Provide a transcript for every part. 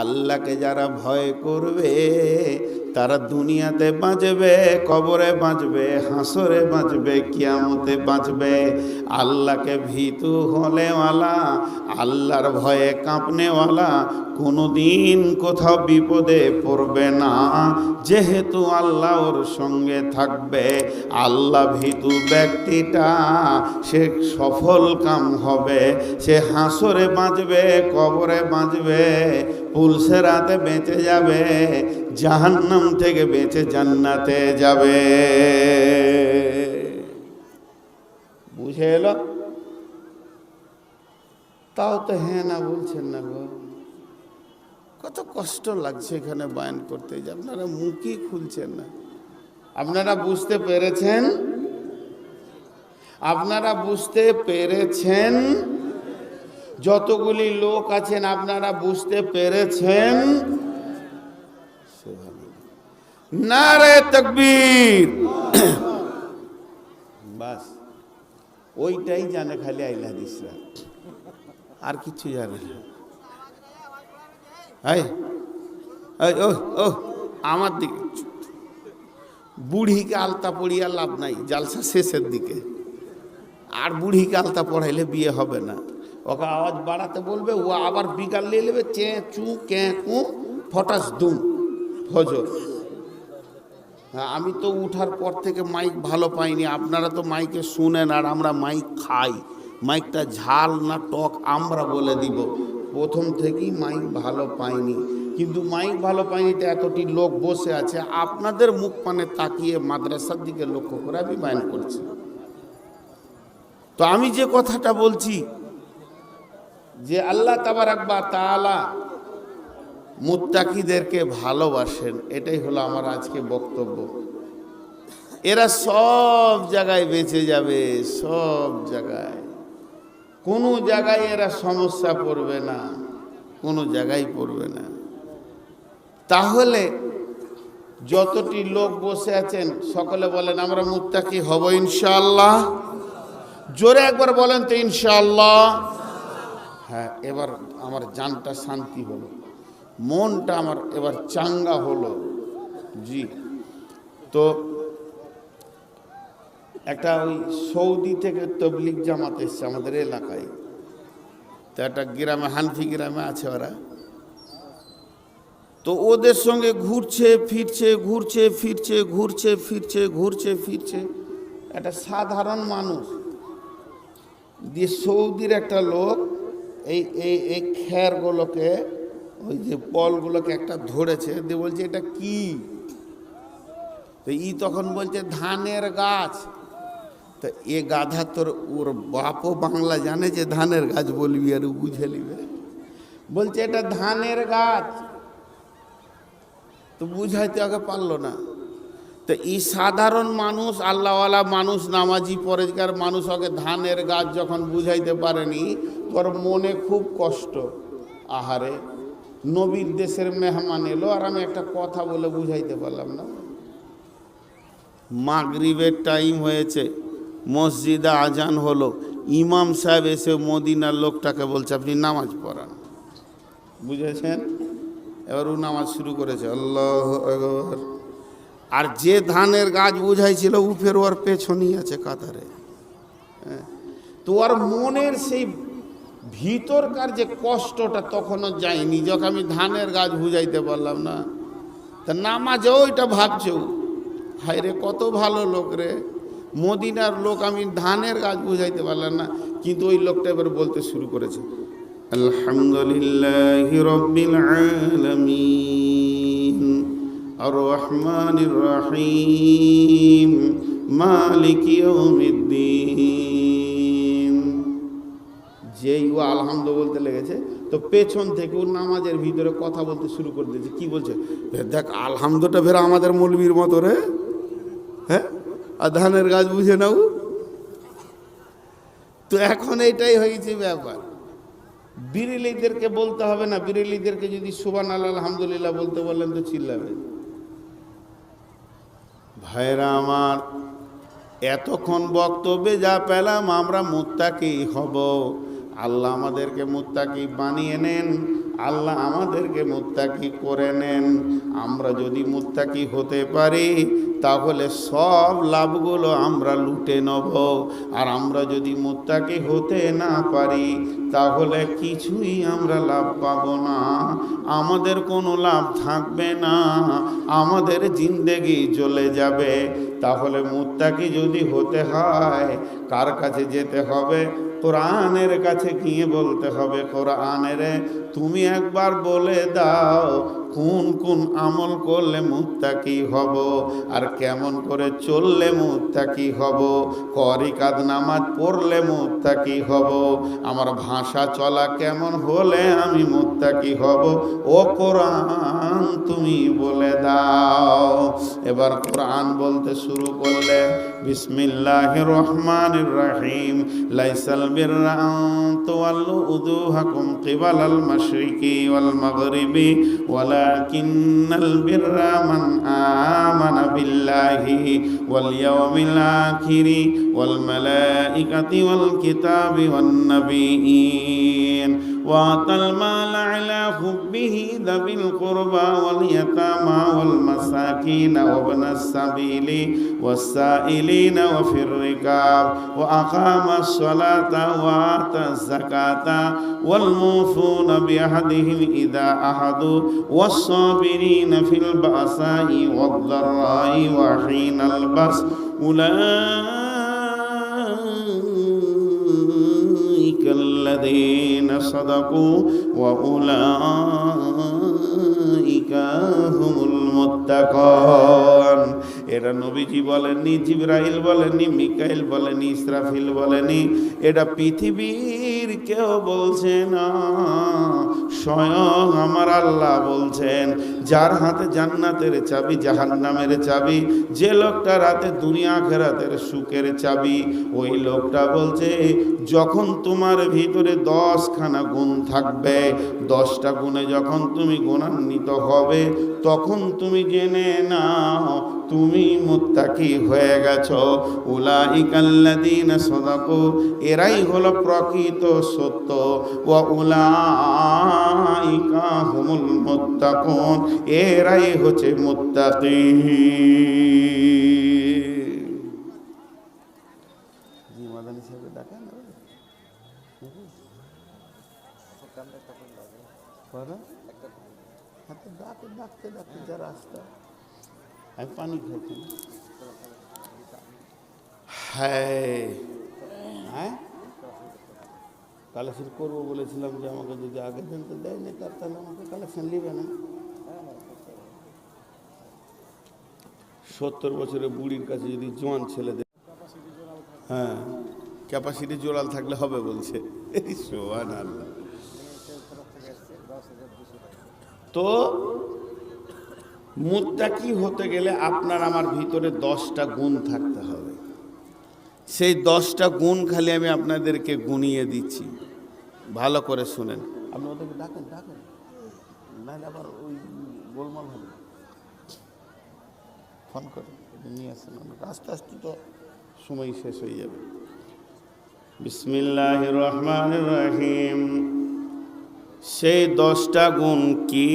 আল্লাহকে যারা ভয় করবে, তারা দুনিয়াতে বাঁচবে, কবরে বাঁচবে, হাসরে বাঁচবে, কিয়ামতে বাঁচবে। আল্লাহকে ভীতু হলেওয়ালা, আল্লাহর ভয়ে কাঁপনেওয়ালা কোনো দিন কোথাও বিপদে পড়বে না। যেহেতু আল্লাহ ওর সঙ্গে থাকবে, আল্লাহ ভীতু ব্যক্তিটা, সে সফল কাম হবে, সে হাসরে বাঁচবে, কবরে বাঁচবে। পুলসে রাতে বেঁচে যাবে, জাহান্নাম থেকে বেঁচে জান্নাতে যাবে। বুঝে এলো? তাও তো হ্যাঁ না বলছেন না গো। কত কষ্ট লাগছে এখানে বায়ন করতে যে আপনারা মুখই খুলছেন না। আপনারা বুঝতে পেরেছেন? আপনারা বুঝতে পেরেছেন যতগুলি লোক আছেন, আপনারা বুঝতে পেরেছেন? তকবীর। বাস, ওইটাই জানে খালি আইলা দিসরা আর কিছু জানে না। ও আমার দিকে। বুড়িকে আলতা পড়িয়া লাভ নাই, জালসা শেষের দিকে। আর বুড়িকে আলতা পড়াইলে বিয়ে হবে না। ওকে আওয়াজ বাড়াতে বলবে, ও আবার বিকাল নিয়ে নেবে, চে, চু, কে, কু, ফটাস, দুম। ফজর হ্যাঁ আমি তো উঠার পর থেকে মাইক ভালো পাইনি, আপনারা তো মাইকে শুনেন আর আমরা মাইক খাই। মাইকটা ঝাল না টক আমরা বলে দিব। প্রথম থেকেই মাইক ভালো পাইনি। কিন্তু মাইক ভালো পাইনি তো এতটি লোক বসে আছে, আপনাদের মুখ পানে তাকিয়ে মাদ্রাসার দিকে লক্ষ্য করে আমি বায়ন করছি। তো আমি যে কথাটা বলছি যে আল্লাহ তাবার আকবা তালা মুত্তাকিদেরকে ভালোবাসেন, এটাই হলো আমার আজকে বক্তব্য। এরা সব জায়গায় বেঁচে যাবে, সব জায়গায়। কোনো জায়গায় এরা সমস্যা পড়বে না, কোনো জায়গায় পড়বে না। তাহলে যতটি লোক বসে আছেন, সকলে বলেন, আমরা মুত্তাকি হব ইনশাআল্লাহ। জোরে একবার বলেন তো ইনশাআল্লাহ। হ্যাঁ এবার আমার জানটা শান্তি হলো। মনটা আমার এবার চাঙ্গা হলো। জি। তো একটা ওই সৌদি থেকে তবলিক জামাত এসছে আমাদের এলাকায়। তো একটা গ্রামে, হানফি গ্রামে আছে ওরা। তো ওদের সঙ্গে ঘুরছে, ফিরছে ঘুরছে ফিরছে ঘুরছে ফিরছে ঘুরছে, ফিরছে। একটা সাধারণ মানুষ। দিয়ে সৌদির একটা লোক এই এই এই খ্যারগুলোকে ওই যে পলগুলোকে একটা ধরেছে, দিয়ে বলছে, এটা কি? তো ই তখন বলছে, ধানের গাছ। তো এ গাধা তোর, ওর বাপও বাংলা জানে যে ধানের গাছ বলবি আর বুঝে নিবে। বলছে, এটা ধানের গাছ। তো বুঝাইতে আগে পারল না। তো এই সাধারণ মানুষ, আল্লাহওয়ালা মানুষ, নামাজি, পরেজগার মানুষ ওকে ধানের গাছ যখন বুঝাইতে পারেনি, তোর মনে খুব কষ্ট। আহারে, নবীর দেশের মেহমান এলো, আর আমি একটা কথা বলে বুঝাইতে পারলাম না। মাগরিবের টাইম হয়েছে, মসজিদে আজান হলো, ইমাম সাহেব এসে মদিনার লোকটাকে বলছে, আপনি নামাজ পড়ান। বুঝেছেন? এবার ও নামাজ শুরু করেছে, আল্লাহ আর যে ধানের গাছ বুঝাইছিল ও ফের ওর পেছনই আছে কাতারে হ্যাঁ। তো ওর মনের সেই ভিতরকার যে কষ্টটা তখনও যায়নি, যখন আমি ধানের গাছ বুঝাইতে পারলাম না তা নামাজে ওইটা ভাবছে। হায় রে কত ভালো লোক রে মদিনার লোক আমি ধানের গাছ বুঝাইতে পারলাম না, কিন্তু ওই লোকটা এবার বলতে শুরু করেছে, আলহামদুলিল্লাহ রব্বিল আলামিন আর রহমানির রহিম মালিক ইয়াউমিদ্দিন যেই ও আলহামদু বলতে লেগেছে। তো পেছন থেকে ও নামাজের ভিতরে কথা বলতে শুরু করে দিয়েছে। কি বলছে? "ভে, দেখ আলহামদুটা ফের আমাদের মৌলবীর মতো রে। হ্যাঁ? আর ধানের গাছ বুঝে নাও। তো এখন এইটাই হয়েছে ব্যাপার। বিরেলিদেরকে বলতে হবে না। বিরেলিদেরকে যদি সুবান আল্লাহ আলহামদুলিল্লাহ বলতে বললেন তো চিল্লাবে। ভাইরা আমার এতক্ষণ বক্তব্যে যা পেলাম আমরা মুত্তাকি হব। আল্লাহ আমাদেরকে মুত্তাকি বানিয়ে নেন। আল্লাহ আমাদেরকে মুত্তাকি করে নেন। আমরা যদি মুত্তাকি হতে পারি, তাহলে সব লাভগুলো আমরা লুটে নেব। আর আমরা যদি মুত্তাকি হতে না পারি, তাহলে কিছুই আমরা লাভ পাবো না। আমাদের কোনো লাভ থাকবে না। আমাদের জিন্দেগি চলে যাবে। তাহলে মুত্তাকি যদি হতে হয়, কার কাছে যেতে হবে? কোরআনের কাছে গিয়ে বলতে হবে, কোরআনের, তুমি একবার বলে দাও কোন কোন আমল করলে মুত্তাকি হব? আর কেমন করে চললে মুত্তাকি হব? করিকাদ নামাজ পড়লে মুত্তাকি হব? আমার ভাষা চলা কেমন হলে আমি মুত্তাকি হব? ও কোরআন তুমি বলে দাও। এবার কোরআন বলতে শুরু করলে বিসমিল্লাহ রহমান রহিম। লাইসাল বিররা তোয়াল্লু উদুহাকুম কিবালাল মাশরিকি ওয়াল মাগরিবি ওয়ালাকিন্নাল ولكن البر من آمن بالله واليوم الآخر والملائكة والكتاب والنبيين. وأعطى المال على حبه ذوي القربى واليتامى والمساكين وابن السبيل والسائلين وفي الركاب وأقام الصلاة وآتى الزكاة. والموفون بأحدهم إذا أحدوا. والصابرين في البأساء والضراء وحين البأس أولئك الذين صدقوا وأولئك هم المتقون এটা নবীজি বলেননি জিব্রাইল বলেননি মিকাইল বলেনি ইসরাফিল বলেনি এটা পৃথিবীর কেউ বলছে না স্বয়ং আমার আল্লাহ বলছেন যার হাতে জান্নাতের চাবি, জাহান্নামের চাবি, যে লোকটা রাতে দুনিয়া খেরাতের সুখের চাবি, ওই লোকটা বলছে, যখন তোমার ভিতরে দশখানা গুণ থাকবে, দশটা গুণে যখন তুমি গুণান্বিত হবে, তখন তুমি জেনে নাও, তুমি মুত্তাকি হয়ে গেছ। গেছো উলাইকাল্লাদিন সদাকু, এরাই হলো প্রকৃত সত্য। ও উলাইকা হুমুল মুত্তাকুন। এরাই হচ্ছে মুত্তাকি আমি পানি খাইছি হ্যাঁ। হ্যাঁ? কালেকশন করব বলেছিলাম যে আমাকে যদি আগে দিন তো দেয়নি তার তাহলে আমাকে কালেকশন নেবে না। সত্তর বছরের বুড়ির কাছে যদি জোয়ান ছেলে দেয় হ্যাঁ ক্যাপাসিটি জোরাল থাকলে হবে বলছে। সোহান আল্লাহ তো মুত্তাকি হতে গেলে আপনার আমার ভিতরে দশটা গুণ থাকতে হবে। সেই দশটা গুণ খালি আমি আপনাদেরকে গুনিয়ে দিচ্ছি। ভালো করে শুনেন। আপনি ওদেরকে ডাকেন ডাকেন। নাহলে আবার ওই গোলমাল হবে। ফোন করে নিয়ে আসেন আস্তে আস্তে তো সময় শেষ হয়ে যাবে। বিসমিল্লাহ রহমান রহিম। সেই দশটা গুণ কি?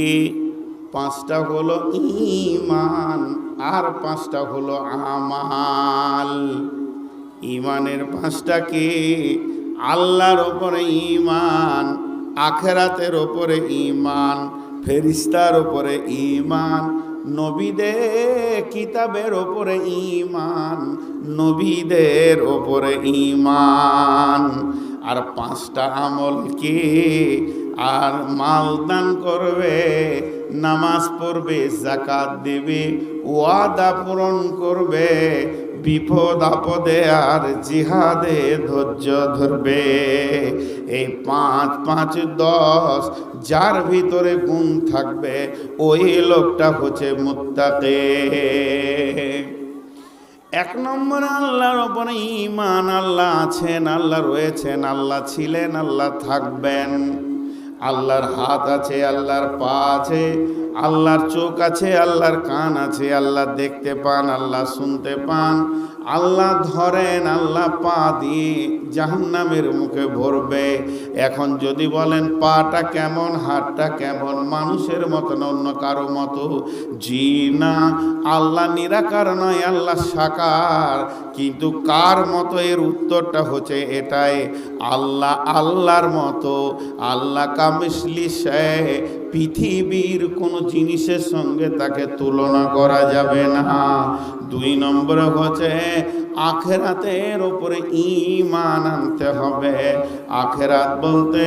পাঁচটা হলো ইমান আর পাঁচটা হলো আমাল। ইমানের পাঁচটা কি? আল্লাহর ওপরে ইমান আখেরাতের ওপরে ইমান ফেরিস্তার ওপরে ইমান নবীদের কিতাবের ওপরে ইমান নবীদের ওপরে ইমান আর পাঁচটা আমল কি আর মাল দান করবে নামাজ পড়বে জাকাত দেবে, ওয়াদা পূরণ করবে, বিপদ আপদে আর জিহাদে ধৈর্য ধরবে। এই পাঁচ পাঁচ, দশ, যার ভিতরে গুণ থাকবে, ওই লোকটা হচ্ছে মুত্তাকে। এক নম্বর, আল্লাহর ওপরে ইমান আল্লাহ আছেন, আল্লাহ রয়েছেন, আল্লাহ ছিলেন, আল্লাহ থাকবেন। আল্লাহর হাত আছে আল্লাহর পা আছে। আল্লাহর চোখ আছে, আল্লাহর কান আছে, আল্লাহ দেখতে পান, আল্লাহ শুনতে পান, আল্লাহ ধরেন, আল্লাহ পা দিয়ে জাহান্নামের মুখে ভরবে। এখন যদি বলেন, পাটা কেমন, হাতটা কেমন, মানুষের মতো অন্য কারও মতো, জি না, আল্লাহ নিরাকার নয়, আল্লাহ সাকার। কিন্তু কার মতো এর উত্তরটা হচ্ছে এটাই, আল্লাহ আল্লাহর মতো, আল্লাহ কামিসলি সে পৃথিবীর কোনো জিনিসের সঙ্গে তাকে তুলনা করা যাবে না। দুই নম্বর হচ্ছে, আখেরাতের ওপরে ইমান আনতে হবে। আখেরাত বলতে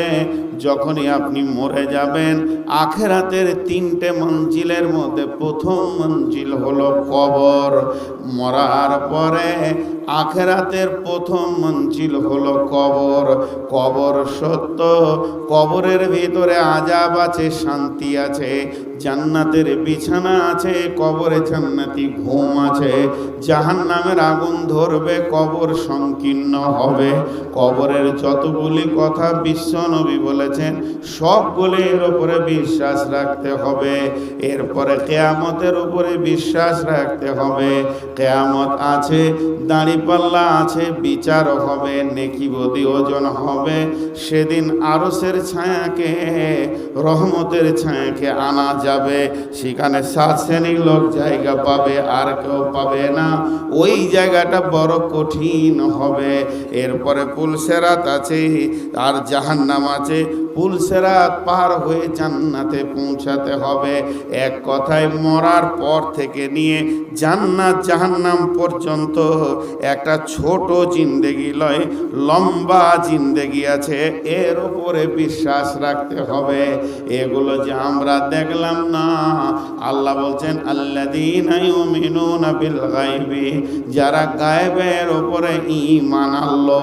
যখনই আপনি মরে যাবেন, আখেরাতের তিনটে মঞ্জিলের মধ্যে প্রথম মঞ্জিল হলো কবর। মরার পরে আখেরাতের প্রথম মঞ্জিল হলো কবর। কবর সত্য, কবরের ভিতরে আজাব আছে, শান্তি আছে। জান্নাতের বিছানা আছে, কবরে জান্নাতি ঘুম আছে। জাহান নামের আগুন ধরবে, কবর সংকীর্ণ হবে। কবরের যতগুলি কথা বিশ্ব নবী বলেছেন সবগুলি এর উপরে বিশ্বাস রাখতে হবে। এরপরে কেয়ামতের উপরে বিশ্বাস রাখতে হবে। কেয়ামত আছে, দাঁড়িপাল্লা আছে, বিচার হবে নেকিবদি ওজন হবে। সেদিন আরসের ছায়াকে, রহমতের ছায়াকে আনা যাবে, সেখানে সাত শ্রেণির লোক জায়গা পাবে, আর কেউ পাবে না। ওই জায়গাটা বড় কঠিন হবে। এরপরে পুলসেরাত আছে, আর জাহান্নাম আছে। পুলসেরাত পার হয়ে জান্নাতে পৌঁছাতে হবে। এক কথায় মরার পর থেকে নিয়ে জান্নাত জাহান্নাম পর্যন্ত একটা ছোট জিন্দেগি লয়, লম্বা জিন্দেগি আছে, এর উপরে বিশ্বাস রাখতে হবে। এগুলো যে আমরা দেখলাম না, আল্লাহ বলছেন গাইবি যারা গায়েবের ওপরে ঈমান আনলো,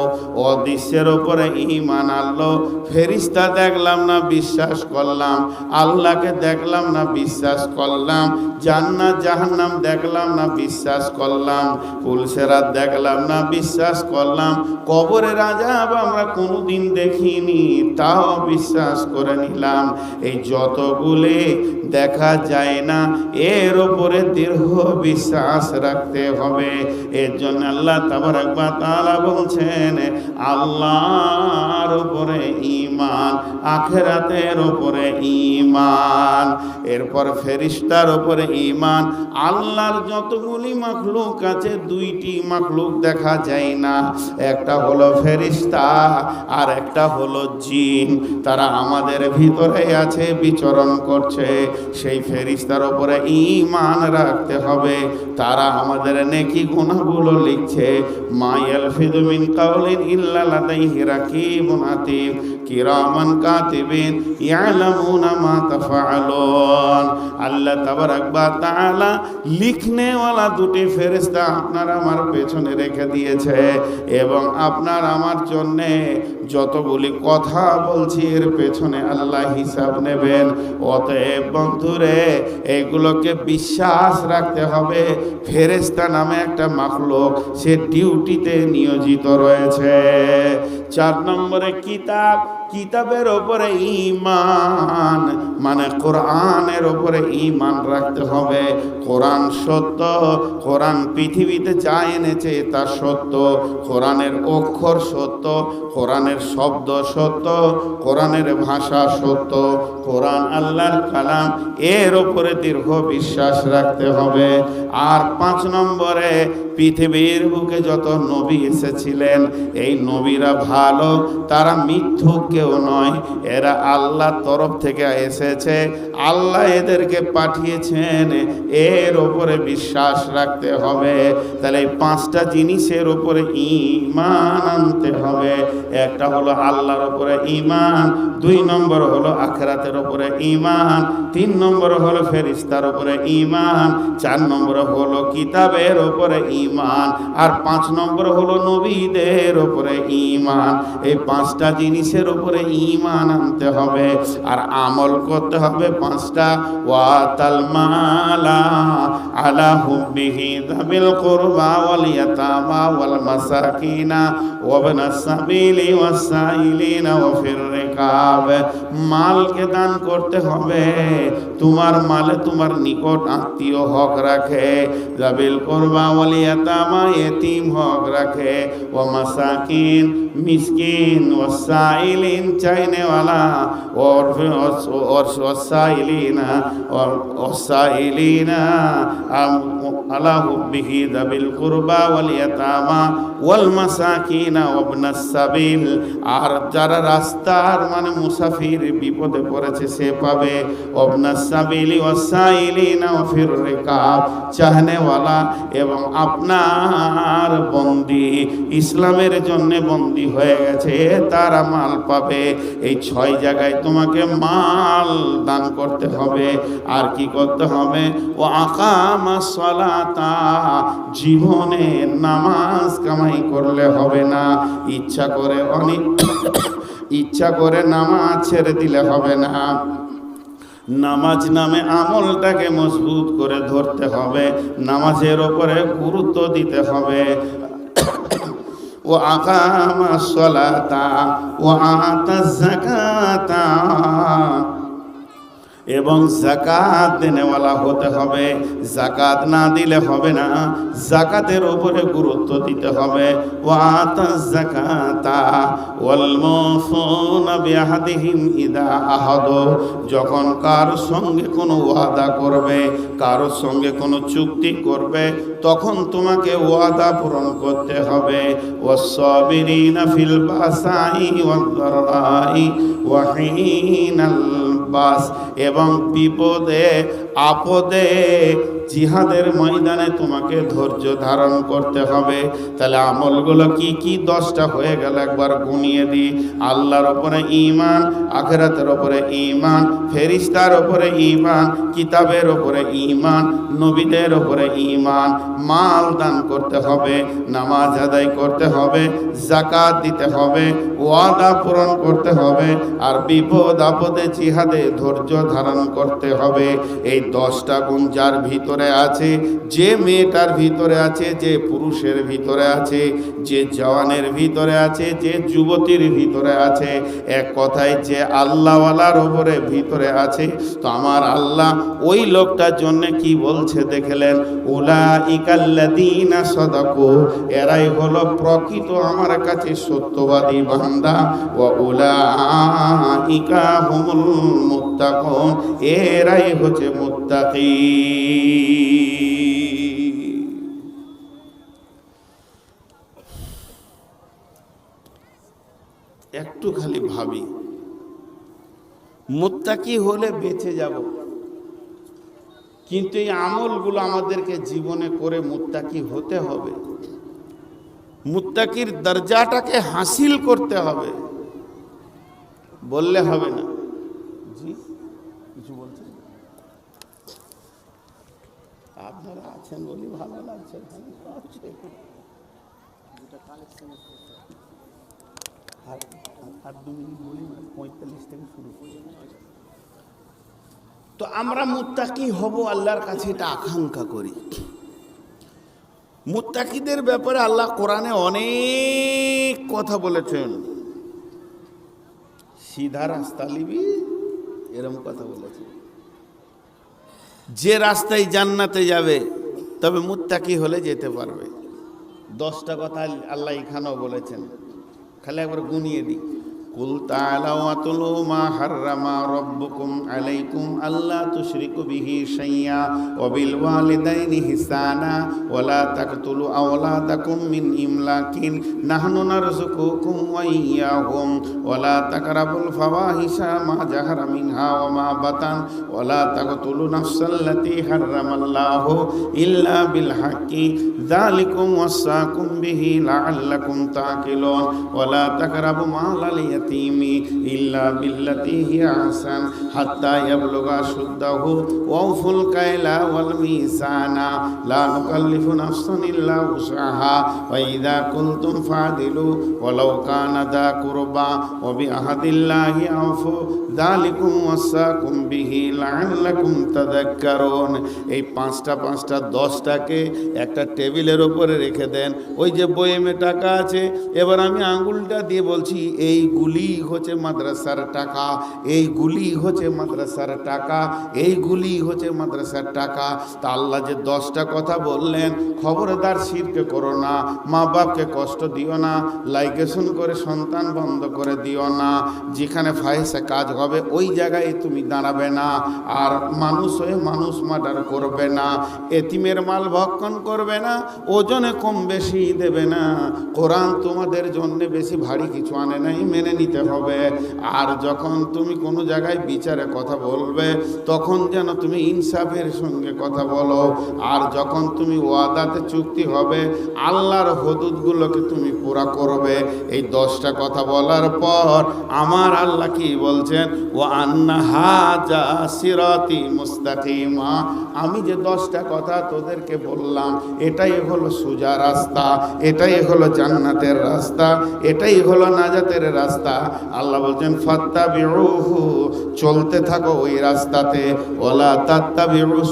অদৃশ্যের ওপরে ঈমান আনলো ফেরিস্তা দেখলাম না, বিশ্বাস করলাম। আল্লাহকে দেখলাম না, বিশ্বাস করলাম। জান্নাত, জাহান্নাম দেখলাম না, বিশ্বাস করলাম। পুলসেরাত দেখলাম না, বিশ্বাস করলাম। কবরের আজাব আমরা কোনোদিন দেখিনি, তাও বিশ্বাস করে নিলাম। এই যতগুলি দেখা যায় না, এর ওপরে দীর্ঘ বিশ্বাস রাখতে হবে। এর জন্য আল্লাহ তাবার একবার তালা বলছেন, আল্লাহর উপরে ইমান আখেরাতের ওপরে ইমান এরপর ফেরিস্তার ওপরে ইমান আল্লাহর যতগুলি মাখলুক আছে, দুইটি মাখলুক দেখা যায় না। একটা হলো ফেরিস্তা, আর একটা হলো জিন। তারা আমাদের ভিতরে আছে, বিচরণ করছে। সেই ফেরিস্তার ওপরে ইমান রাখতে হবে। তারা আমাদের নেকি গুণাগুলো লিখছে। মায়াল ফিদুমিন কাউলিন ইল্লা লাদাইহি রাকিবুন আতীব কিরামান কাতিবিন ইয়ালামুনা মা তাফআলুন। আল্লাহ তাবারাক ওয়া তাআলা লিখনে ওয়ালা দুটি ফেরেশতা আপনার আমার পেছনে রেখে দিয়েছে এবং আপনার আমার জন্য যতগুলি কথা বলছি এর পেছনে আল্লাহ হিসাব নেবেন। অতএব বন্ধুরে, এগুলোকে বিশ্বাস রাখতে হবে। ফেরেস্তা নামে একটা মাখলুক, সে ডিউটিতে নিয়োজিত রয়েছে। চার নম্বরে কিতাব কিতাবের ওপরে ইমান মানে কোরআনের ওপরে ইমান রাখতে হবে। কোরআন সত্য, কোরআন পৃথিবীতে যা এনেছে তা সত্য, কোরআনের অক্ষর সত্য, কোরআনের শব্দ সত্য, কোরআনের ভাষা সত্য, কোরআন আল্লাহর কালাম, এর ওপরে দীর্ঘ বিশ্বাস রাখতে হবে। আর পাঁচ নম্বরে, পৃথিবীর বুকে যত নবী এসেছিলেন, এই নবীরা ভালো, তারা মিথ্যুক কেউ নয়। এরা আল্লাহর তরফ থেকে এসেছে। আল্লাহ এদেরকে পাঠিয়েছেন। এর ওপরে বিশ্বাস রাখতে হবে। তাহলে পাঁচটা জিনিসের ওপরে ইমান আনতে হবে। একটা হলো আল্লাহর ওপরে ইমান দুই নম্বর হলো আখরাতের ওপরে ইমান তিন নম্বর হলো ফেরিস্তার ওপরে ইমান চার নম্বর হলো কিতাবের ওপরে ইমান আর পাঁচ নম্বর হলো নবীদের ওপরে ইমান এই পাঁচটা জিনিসের উপরে ইমান আনতে হবে, আর আমল করতে হবে পাঁচটা। ওয়াতাল মালা আলা হুবিহি দাবিল কুরবা ওয়াল ইয়াতামা ওয়াল মাসাকিনা ওয়াবনা সাবিলি ওয়াসাইলিনা ওয়া ফির রিকাব। মালকে দান করতে হবে, তোমার মালে তোমার নিকট আত্মীয় হক রাখে। জাবিল কুরবা ওয়াল ইয়াতামা ইতিম হক রাখে। ওয়া মাসাকিন, মিসকিন ওয়াসাইলিন ঋণ চাইনেওয়ালা অসাইলিনা অসাইলিনা আলা হুব্বিহি দাবিল কুরবা ওয়ালিয়াতামা ওয়াল মাসাকিনা ওয়াবনাস সাবিল। আর যারা রাস্তার মানে মুসাফির বিপদে পড়েছে, সে পাবে। ওয়াবনাস সাবিলি ওয়াসাইলিনা ওয়াফির রিকাব। চাহনেওয়ালা এবং আপনার বন্দি, ইসলামের জন্য বন্দি হয়ে গেছে, তারা মাল পাবে। এই ছয় জায়গায় তোমাকে মাল দান করতে হবে। আর কি করতে হবে? ও আকামা সলাতা, জীবনে নামাজ কামাই করলে হবে না। ইচ্ছা করে অনেক ইচ্ছা করে নামাজ ছেড়ে দিলে হবে না। নামাজ নামে আমলটাকে মজবুত করে ধরতে হবে। নামাজের ওপরে গুরুত্ব দিতে হবে। ও আকামা সলাতা, ও আতা জাকাতা এবং জাকাত দেনেওয়ালা হতে হবে। জাকাত না দিলে হবে না। জাকাতের উপরে গুরুত্ব দিতে হবে। ওয়াতা ওয়াল যখন কার সঙ্গে কোনো ওয়াদা করবে, কারও সঙ্গে কোনো চুক্তি করবে, তখন তোমাকে ওয়াদা পূরণ করতে হবে। ওয়াসসাবিরিনা ফিল বাসাই ওয়াদ-দারাই ওয়া হিনাল বাস এবং বিপদে আপদে জিহাদের ময়দানে তোমাকে ধৈর্য ধারণ করতে হবে। তাহলে আমলগুলো কি কি? দশটা হয়ে গেল, একবার গুনিয়ে দিই আল্লাহর ওপরে ইমান আখেরাতের ওপরে ইমান ফেরিস্তার ওপরে ইমান কিতাবের ওপরে ইমান নবীদের ওপরে ইমান মাল দান করতে হবে, নামাজ আদায় করতে হবে জাকাত দিতে হবে, ওয়াদা পূরণ করতে হবে, আর বিপদ আপদে জিহাদে ধৈর্য ধারণ করতে হবে। এই দশটা গুণ যার ভিতরে আছে, যে মেয়েটার ভিতরে আছে, যে পুরুষের ভিতরে আছে, যে জওয়ানের ভিতরে আছে, যে যুবতীর ভিতরে আছে। এক কথায় যে আল্লাহওয়ালার ওপরে ভিতরে আছে, তো আমার আল্লাহ ওই লোকটার জন্য কি বলছে দেখলেন? উলা ইকাল্লাদিনা সদাকু, এরাই হলো প্রকৃত আমার কাছে সত্যবাদী বান্দা। ও উলা ইকা হুমুল মুত্তাকুন, এরাই হচ্ছে মুত্তাকি একটু খালি ভাবি, মুত্তাকি হলে বেঁচে যাব। কিন্তু এই আমলগুলো আমাদেরকে জীবনে করে মুত্তাকি হতে হবে। মুত্তাকির দরজাটাকে হাসিল করতে হবে। বললে হবে না জি কিছু বলছেন আপনারা আছেন বলি ভালো লাগছে তো আমরা মুত্তাকি হব আল্লাহর কাছে, এটা আকাঙ্ক্ষা করি। মুত্তাকিদের ব্যাপারে আল্লাহ কোরআনে অনেক কথা বলেছেন। সিধা রাস্তা লিবি এরম কথা বলেছেন। যে রাস্তায় জান্নাতে যাবে তবে মুত্তাকি হলে যেতে পারবে। দশটা কথা আল্লাহ এখানেও বলেছেন। খালি একবার গুনিয়ে দিই। কুল তাআলাও আতলু মা হাররামা রাব্বুকুম আলাইকুম আল্লা তুশরিকু বিহি শাইয়্যা ওয়া বিল ওয়ালিদাইনি হিসানা ওয়া লা তাকতুলু আওলাদাকুম মিন ইমলাকিন। নাহনু নারযুকুকুম ওয়া ইয়্যাহুম ওয়া লা তাকরাবুল ফাওয়াহিশা মা জাহারা মিনহা ওয়া মা বাতান ওয়া লা তাকতুলু নাফসাল্লাতী হাররামাল্লাহু ইল্লা বিল হাক্কি। যালিকুম ওয়াসাকুম বিহি লাআল্লাকুম তাকিলুন। ওয়া লা তাকরাবু মালাল اليتيم إلا بالتي هي أحسن حتى يبلغ أشده وأوفوا الكيل والميزان لا نكلف نفسا إلا وسعها وإذا كنتم فاعدلوا ولو كان ذا قربى وبعهد الله أوفوا ذلكم وصاكم به لعلكم تذكرون এই পাঁচটা পাঁচটা দশটাকে একটা টেবিলের ওপরে রেখে দেন ওই যে বইয়েমে টাকা আছে এবার আমি আঙ্গুলটা দিয়ে বলছি এইগুলি হচ্ছে মাদ্রাসার টাকা এইগুলি হচ্ছে মাদ্রাসার টাকা এইগুলি হচ্ছে মাদ্রাসার টাকা। তা আল্লাহ যে দশটা কথা বললেন, খবরদার শিরকে করো না, মা বাপকে কষ্ট দিও না লাইকেশন করে সন্তান বন্ধ করে দিও না। যেখানে ফাহেসে কাজ হবে, ওই জায়গায় তুমি দাঁড়াবে না। আর মানুষ হয়ে মানুষ মার্ডার করবে না। এতিমের মাল ভক্ষণ করবে না, ওজনে কম বেশি দেবে না। কোরআন তোমাদের জন্য বেশি ভারী কিছু আনে নাই, মেনে নিতে হবে। আর যখন তুমি কোনো জায়গায় বিচারে কথা বলবে, তখন যেন তুমি ইনসাফের সঙ্গে কথা বলো। আর যখন তুমি ওয়াদাতে চুক্তি হবে, আল্লাহর হদুদগুলোকে তুমি পুরা করবে। এই দশটা কথা বলার পর আমার আল্লাহ কি বলছেন? ও আন্না হাজা সিরাতি মুস্তাকিমা। আমি যে দশটা কথা তোদেরকে বললাম, এটাই হলো সোজা রাস্তা, এটাই হলো জান্নাতের রাস্তা, এটাই হলো নাজাতের রাস্তা। আল্লাহ বলছেন ফাত্তা চলতে থাকো ওই রাস্তাতে। ওলা তাত্তা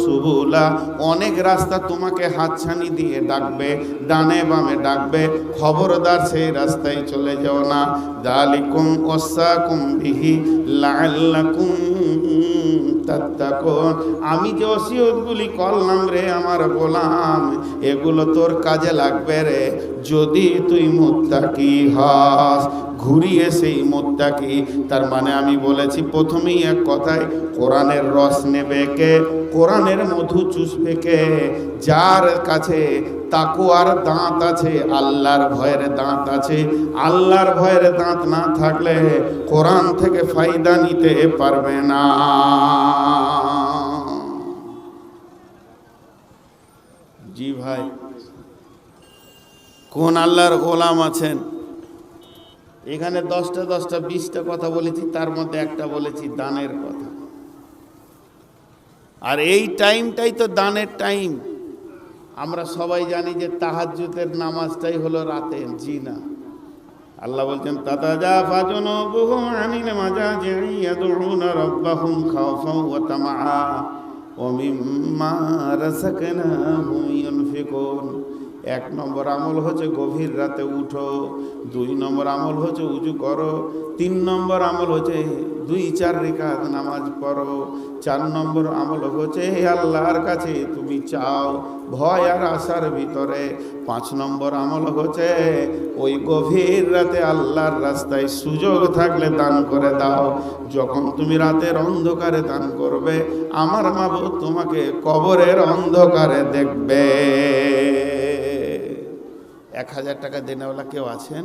সুবুলা। অনেক রাস্তা তোমাকে হাতছানি দিয়ে ডাকবে, ডানে বামে ডাকবে। খবরদার সেই রাস্তায় চলে যাও না। দালিকুম ওসাকুম বিহি তাত্তাকুন। আমি যে ওসিয়তগুলি করলাম রে আমার গোলাম, এগুলো তোর কাজে লাগবে রে। যদি তুই মুত্তাকি হস ঘুরিয়ে সেই মুত্তাকি তার মানে আমি বলেছি প্রথমেই এক কথায় কোরআনের রস নেবে কে? কোরআনের মধু চুষবে কে? যার কাছে তাকুয়ার দাঁত আছে, আল্লাহর ভয়ের দাঁত আছে। আল্লাহর ভয়ের দাঁত না থাকলে কোরআন থেকে ফায়দা নিতে পারবে না। জি ভাই। কোন আল্লাহর গোলাম আছেন? এখানে দশটা দশটা, বিশটা কথা বলেছি, তার মধ্যে একটা বলেছি দানের কথা। আর এই টাইমটাই তো দানের টাইম। আমরা সবাই জানি যে তাহাজ্জুদের নামাজটাই হলো রাতে জি না। আল্লাহ বলছেন তাতাজা ফাজুন বহুম আনিল মাজা ইয়াদউনা রাব্বাহুম খাওফাও ওয়া তামআ, ওয়া মিম্মা রাযাকনাহুম ইউনফিকুন। এক নম্বর আমল হচ্ছে গভীর রাতে উঠো, দুই নম্বর আমল হচ্ছে উজু করো, তিন নম্বর আমল হচ্ছে দুই, চার রেখাত নামাজ পড়ো, চার নম্বর আমল হচ্ছে, হে আল্লাহর কাছে তুমি চাও ভয় আর আশার ভিতরে। পাঁচ নম্বর আমল হচ্ছে, ওই গভীর রাতে আল্লাহর রাস্তায় সুযোগ থাকলে দান করে দাও। যখন তুমি রাতের অন্ধকারে দান করবে, আমার মাবুদ তোমাকে কবরের অন্ধকারে দেখবে। এক হাজার টাকা দেনেওয়ালা কেউ আছেন?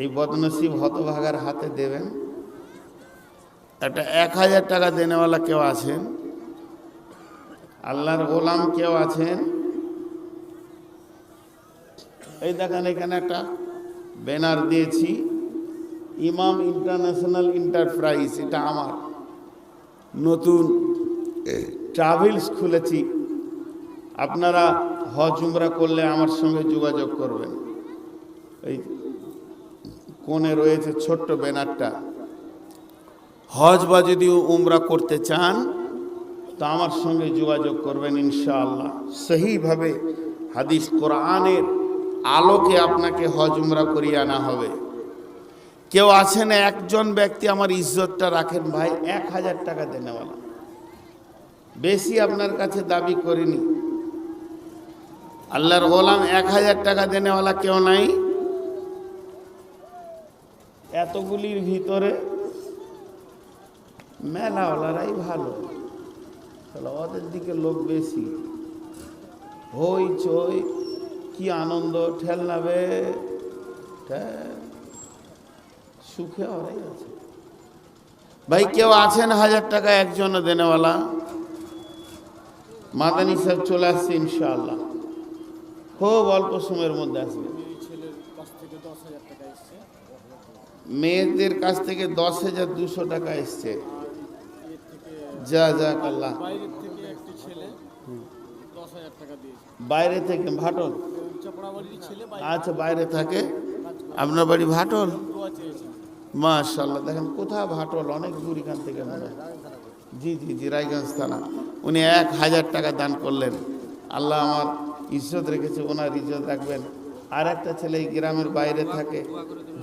এই বদনসিব হতভাগার হাতে দেবেন। একটা এক হাজার টাকা দেনেওয়ালা কেউ আছেন? আল্লাহর গোলাম কেউ আছেন? এই দেখেন এখানে একটা ব্যানার দিয়েছি, ইমাম ইন্টারন্যাশনাল এন্টারপ্রাইজ, এটা আমার। নতুন ট্রাভেলস খুলেছি। আপনারা হজ উমরা করলে আমার সঙ্গে যোগাযোগ করবেন। এই কোণে রয়েছে ছোট্ট ব্যানারটা। হজ বা যদি উমরা করতে চান, তো আমার সঙ্গে যোগাযোগ করবেন ইনশাআল্লাহ। সেইভাবে হাদিস কোরআনের আলোকে আপনাকে হজ উমরা করিয়ে আনা হবে। কেউ আছেন, একজন ব্যক্তি আমার ইজ্জতটা রাখেন, ভাই, এক হাজার টাকা দেনেওয়ালা বেশি আপনার কাছে দাবি করিনি। আল্লাহর গোলাম এক হাজার টাকা দেনেওয়ালা কেউ নাই। এতগুলির ভিতরে মেলাওয়ালারাই ভালো। তাহলে ওদের দিকে লোক বেশি। হই চই, কি আনন্দ ঠেলনাবে সুখে ওরাই আছে। ভাই, কেউ আছেন হাজার টাকা একজন দেনেওয়ালা? মাদানি সাহেব চলে আসছে ইনশাআল্লাহ। খুব অল্প সময়ের মধ্যে আসবে। মেয়েদের কাছ থেকে দশ হাজার দুশো টাকা এসছে। যা যা আল্লাহ বাইরে থেকে ভাটল আচ্ছা বাইরে থাকে। আপনার বাড়ি ভাটল মাশাল্লাহ দেখেন কোথায় ভাটল? অনেক দূর এখান থেকে মনে জি জি জি, রায়গঞ্জ থানা। উনি এক হাজার টাকা দান করলেন। আল্লাহ আমার ইজ্জত রেখেছে, ওনার ইজ্জত রাখবেন। আর একটা ছেলে এই গ্রামের বাইরে থাকে,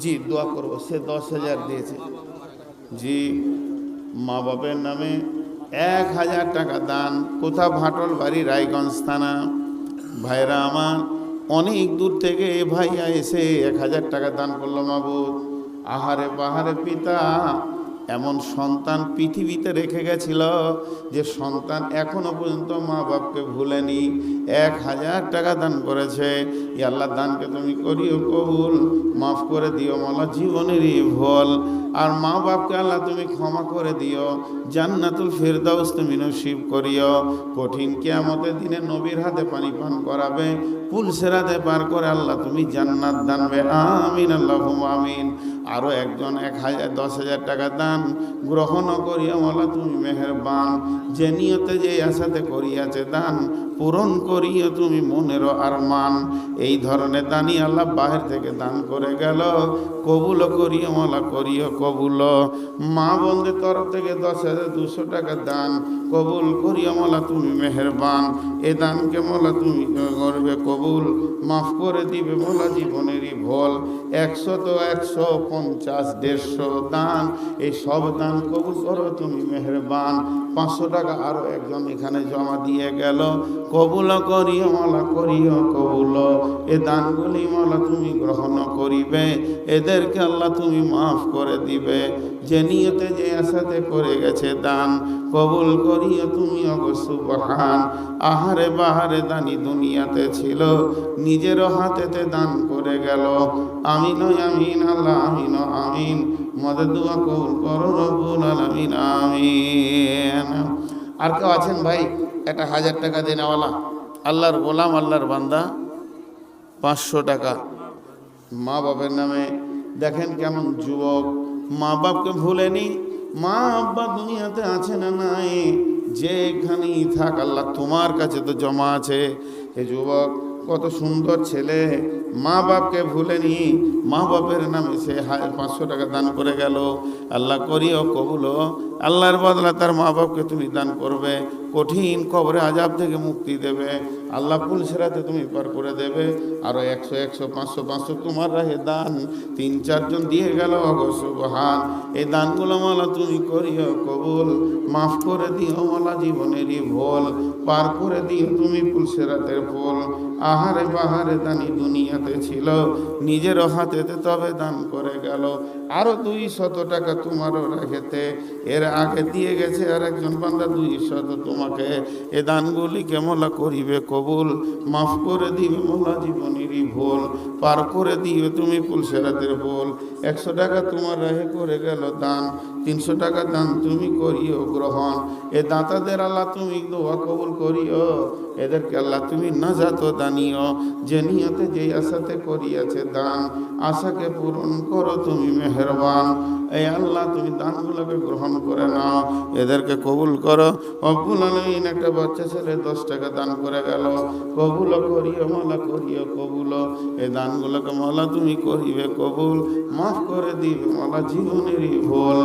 জি, দোয়া করব, সে দশ হাজার দিয়েছে। জি, মা বাপের নামে এক হাজার টাকা দান। কোথা ভাটল বাড়ি, রায়গঞ্জ থানা। ভাইরা আমার, অনেক দূর থেকে এ ভাইয়া এসে এক হাজার টাকা দান করল মাবুদ। আহারে পাহাড়ে পিতা এমন সন্তান পৃথিবীতে রেখে গেছিল যে সন্তান এখনও পর্যন্ত মা বাপকে ভুলেনি। এক হাজার টাকা দান করেছে। ই আল্লাহ দানকে তুমি করিও কবুল, মাফ করে দিও মালা জীবনেরই ভুল। আর মা বাপকে আল্লাহ তুমি ক্ষমা করে দিও, জান্নাতুল ফেরদাউস তুমি নসিব করিও। কঠিন কিয়ামতের দিনে নবীর হাতে পানি পান করাবে পুলসেরাতে পার করে আল্লাহ তুমি জান্নাত দানবে। আমিন আল্লাহ আমিন। আরও একজন এক হাজার, দশ হাজার টাকা দান গ্রহণ করিয়া বলা, তুমি মেহেরবান, যে নিয়তে যে আশাতে করিয়াছে দান পূরণ করিয়া তুমি মনের আরমান। এই ধরনের দানি আল্লাহ বাহির থেকে দান করে গেল। কবুল করিও, মালা করিও, কবুল। মা বন্ধের তরফ থেকে দশ হাজার দুশো টাকা দান। কবুল করিও, মালা তুমি মেহেরবান। এ দানকে মালা তুমি করবে কবুল। মাফ করে দিবে মোলা জীবনেরই ভুল। একশো তো একশো পঞ্চাশ দেড়শো দান। এই সব দান কবুল করো, তুমি মেহরবান। পাঁচশো টাকা আরও একজন এখানে জমা দিয়ে গেল। কবুল করিও, মালা করিও কবুল। এ দানগুলি মালা তুমি গ্রহণ করিবে। এদেরকে আল্লাহ তুমি মাফ করে দিবে। যে নিয়তে, যে আশাতে করে গেছে দান, কবুল করিও তুমি অবশ্য বহান আহারে বাহারে দানি দুনিয়াতে ছিল, নিজেরও হাতেতে দান করে গেল। আমিন আমিন, আল্লাহ, আমিন আমিন। মদে দোয়া কবুল করো রব্বুল আলামিন, আমিন। আর কেউ আছেন ভাই? একটা হাজার টাকা দেনেওয়ালা আল্লাহর গোলাম, আল্লাহর বান্দা, পাঁচশো টাকা। মা বাবার নামে, দেখেন কেমন যুবক। মা বাপকে ভুলেনি। মা আব্বা দুনিয়াতে আছে না নাই? যেখানেই থাক, আল্লাহ তোমার কাছে তো জমা আছে। এ যুবক, কত সুন্দর ছেলে। মা বাপকে ভুলেনি। মা বাপের নামে সে পাঁচশো টাকা দান করে গেল। আল্লাহ করিও কবুলো আল্লাহর বদলা তার মা বাপকে তুমি দান করবে। কঠিন কবরে আজাব থেকে মুক্তি দেবে। আল্লাহ পুল সেরাতে তুমি পার করে দেবে। আরও একশো একশো, পাঁচশো পাঁচশো তোমার রাহে দান। তিন, চারজন দিয়ে গেল অগসুবহান এই দানগুলো মালা তুমি করিও কবুল। মাফ করে দিও মালা জীবনেরই ভুল। পার করে দিও তুমি পুল সেরাতের ফুল আহারে বাহারে দানি দুনিয়াতে ছিল। নিজেরও হাতেতে তবে দান করে গেল। আরও দুই শত টাকা তোমারও রেখেতে এর আগে দিয়ে গেছে আর একজন বান্দা, দুই শত তোমাকে এ দানগুলিকে মোলা করিবে কবুল? মাফ করে দিবে মোলা জীবনেরই ভুল। পার করে দিবে তুমি পুলসেরাতের ভুল। একশো টাকা তোমার রাহে করে গেল দান, তিনশো টাকা দান তুমি করিও গ্রহণ। এ দাতাদের আল্লাহ তুমি দোয়া কবুল করিও, এদেরকে আল্লাহ তুমি নাজাত দানিও। যে নিয়তে, যে আশাতে করিয়াছে দান, আশাকে পূরণ করো তুমি মেহরবান। এই আল্লাহ, তুমি দানগুলোকে গ্রহণ করে নাও, এদেরকে কবুল করো। অবুল আলমিন একটা বাচ্চা ছেলে দশ টাকা দান করে গেল। কবুল করিও, মালা করিও, কবুল। এই দানগুলোকে মালা তুমি করিবে কবুল। মাফ করে দিবে। মালা জীবনেরই ভুল।